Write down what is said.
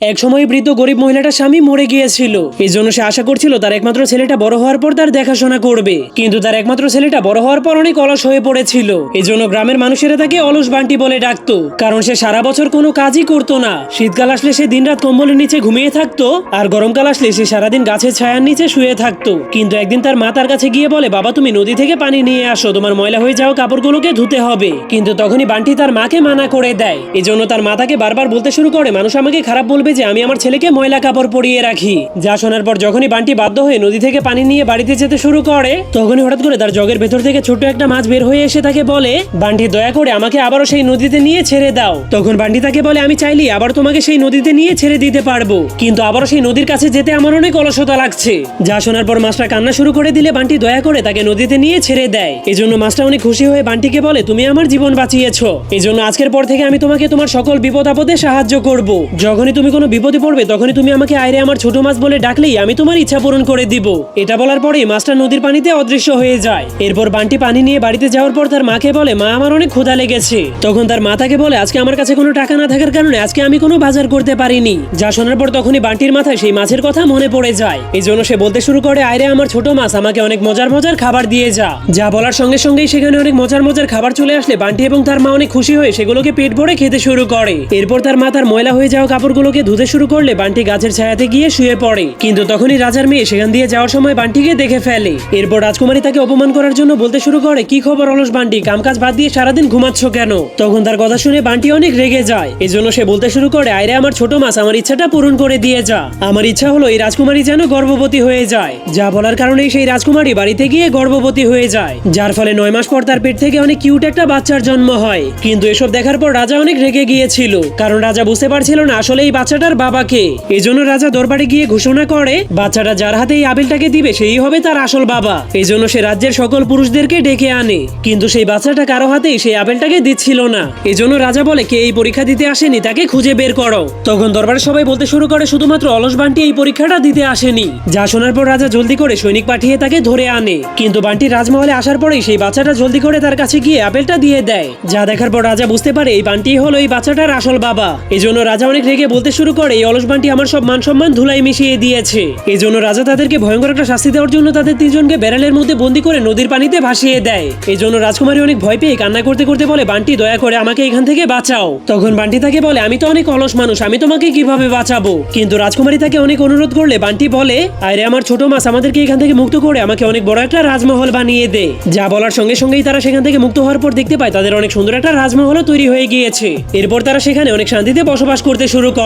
একসময় বৃদ্ধ গরিব মহিলাটার স্বামী মরে গিয়েছিল। এই জন্য সে আশা করছিল তার একমাত্র ছেলেটা বড় হওয়ার পর তার দেখাশোনা করবে। কিন্তু তার একমাত্র ছেলেটা বড় হওয়ার পর অনেক অলস হয়ে পড়েছিল। এই জন্য গ্রামের মানুষেরা তাকে অলস বান্টি বলে ডাকতো। কারণ সে সারা বছর কোনো কাজই করতো না। শীতকাল আসলে সে দিনরাত কম্বলের নিচে ঘুমিয়ে থাকতো, আর গরমকাল আসলে সে সারাদিন গাছের ছায়ার নিচে শুয়ে থাকতো। কিন্তু একদিন তার মা তার কাছে গিয়ে বলে, বাবা, তুমি নদী থেকে পানি নিয়ে আসো, তোমার ময়লা হয়ে যাওয়া কাপড়গুলোকে ধুতে হবে। কিন্তু তখনই বান্টি তার মাকে মানা করে দেয়। এই জন্য তার মা তাকে বারবার বলতে শুরু করে, মানুষ আমাকে খারাপ বলবে যে আমি আমার ছেলেকে ময়লা কাপড় পরিয়ে রাখি। যা শোনার পর যখনই বান্টি বাধ্য হয়ে নদী থেকে পানি নিয়ে বাড়িতে যেতে শুরু করে, তখনই হঠাৎ করে তার জগের ভেতর থেকে ছোট্ট একটা মাছ বের হয়ে এসে তাকে বলে, বান্টি দয়া করে আমাকে আবারও সেই নদীতে নিয়ে ছেড়ে দাও। তখন বান্টি তাকে বলে, আমি চাইলি আবার তোমাকে সেই নদীতে নিয়ে ছেড়ে দিতে পারব, কিন্তু আবারও সেই নদীর কাছে যেতে আমার অনেক অলসতা লাগছে। যা শোনার পর মাছটা কান্না শুরু করে দিলে বান্টি দয়া করে তাকে নদীতে নিয়ে ছেড়ে দেয়। এই জন্য মাছটা অনেক খুশি হয়ে বান্টিকে বলে, তুমি আমার জীবন বাঁচিয়েছো। এই জন্য আজকের পর থেকে আমি তোমাকে তোমার সকল বিপদ আপদে সাহায্য করব। যখনই তুমি কোনো বিপদে পড়বে, তখনই তুমি আমাকে আইরে আমার ছোট মাছ বলে ডাকলেই আমি তোমার ইচ্ছা পূরণ করে দিব। এটা বলার পরেই মাছটা নদীর পানিতে অদৃশ্য হয়ে যায়। এরপর বান্টি পানি নিয়ে বাড়িতে যাওয়ার পর তার মাকে বলে, মা, আমার অনেক ক্ষুধা লেগেছে। তখন তার মা তাকে বলে, আজকে আমার কাছে কোনো টাকা না থাকার কারণে আজকে আমি কোনো বাজার করতে পারিনি। যা শোনার পর তখনই বান্টির মাথায় সেই মাছের কথা মনে পড়ে যায়। এই জন্য সে বলতে শুরু করে আয়রে আমার ছোট মাছ, আমাকে অনেক মজার মজার খাবার দিয়ে যা। যা বলার সঙ্গে সঙ্গেই সেখানে অনেক মজার মজার খাবার চলে আসলে বান্টি এবং তার মা অনেক খুশি হয়ে সেগুলোকে পেট ভরে খেতে শুরু করে। এরপর তার মা তার ময়লা হয়ে যাওয়া কাপড়গুলোকে ধুতে শুরু করলে বান্টি গাছের ছায়াতে গিয়ে শুয়ে পড়ে। কিন্তু তখনই রাজার মেয়ে সেখান দিয়ে যাওয়ার সময় বান্টিকে দেখে ফেলে। এরপর রাজকুমারী তাকে অপমান করার জন্য বলতে শুরু করে, কি খবর অলস বান্টি? কামকাজ বাদ দিয়ে সারাদিন ঘুমাচ্ছ কেন? তখন তার কথা শুনে বান্টি অনেক রেগে যায়। এজন্য সে বলতে শুরু করে আইরে আমার ছোট মাছ, আমার ইচ্ছাটা পূরণ করে দিয়ে যা। আমার ইচ্ছা হলো এই রাজকুমারী যেন গর্ভবতী হয়ে যায়। যা বলার কারণেই সেই রাজকুমারী বাড়িতে গিয়ে গর্ভবতী হয়ে যায়। যার ফলে নয় মাস পর তার পেট থেকে অনেক কিউট একটা বাচ্চার জন্ম হয়। কিন্তু এসব দেখার পর রাজা অনেক রেগে গিয়েছিল। কারণ রাজা বুঝতে পারছিল না আসলে এই বাচ্চাটার বাবাকে। এজন্য রাজা দরবারে গিয়ে ঘোষণা করে, বাচ্চাটা যার হাতে এই আপেলটাকে দিবে, সেই হবে তার আসল বাবা। এই জন্য সে রাজ্যের সকল পুরুষদেরকে ডেকে আনে। কিন্তু সেই বাচ্চাটা কারও হাতেই সেই আবেলটাকে দিচ্ছিল না। এজন্য রাজা বলে, কে এই পরীক্ষা দিতে আসেনি, তাকে খুঁজে বের করো। তখন দরবারে সবাই বলতে শুরু করে, শুধুমাত্র অলস বান্টি এই পরীক্ষাটা দিতে আসেনি। যা শোনার পর রাজা জলদি করে সৈনিক পাঠিয়ে তাকে ধরে আনে। কিন্তু বান্টি রাজমহলে আসার পরেই সেই বাচ্চাটা জলদি করে তার কাছে গিয়ে আপেলটা দিয়ে দেয়। যা দেখার পর রাজা বুঝতে পারে, এই বান্টি হলো এই বাচ্চাটার আসল বাবা। এই জন্য রাজা অনেক রেগে বলতে শুরু করে, এই অলস বান্টি আমার সব মান সম্মান ধুলাই মিশিয়ে দিয়েছে। এই জন্য রাজা তাদেরকে ভয়ঙ্কর একটা শাস্তি দেওয়ার জন্য তাদের তিনজনকে বেড়ালের মধ্যে বন্দি করে নদীর পানিতে ভাসিয়ে দেয়। এই জন্য রাজকুমারী অনেক ভয় পেয়ে কান্না করতে করতে বলে, বান্টি দয়া করে আমাকে এখান থেকে বাঁচাও। তখন বান্টি তাকে বলে, আমি তো অনেক অলস মানুষ, আমি তোমাকে কীভাবে বাঁচাবো? কিন্তু রাজকুমারী তাকে অনেক অনুরোধ করলে বান্টি বলে আরে আমার ছোট মাছ, আমাদেরকে এখান থেকে মুক্ত করে, আমাকে অনেক বড় একটা রাজমহল বানিয়ে দে। যা বলার সঙ্গে সঙ্গেই তারা সেখান থেকে মুক্ত হওয়ার পর দেখতে পায়, তাদের অনেক সুন্দর একটা রাজমহলও তৈরি হয়ে গিয়েছে। এরপর তারা সেখানে অনেক শান্তিতে বসবাস করতে শুরু করে।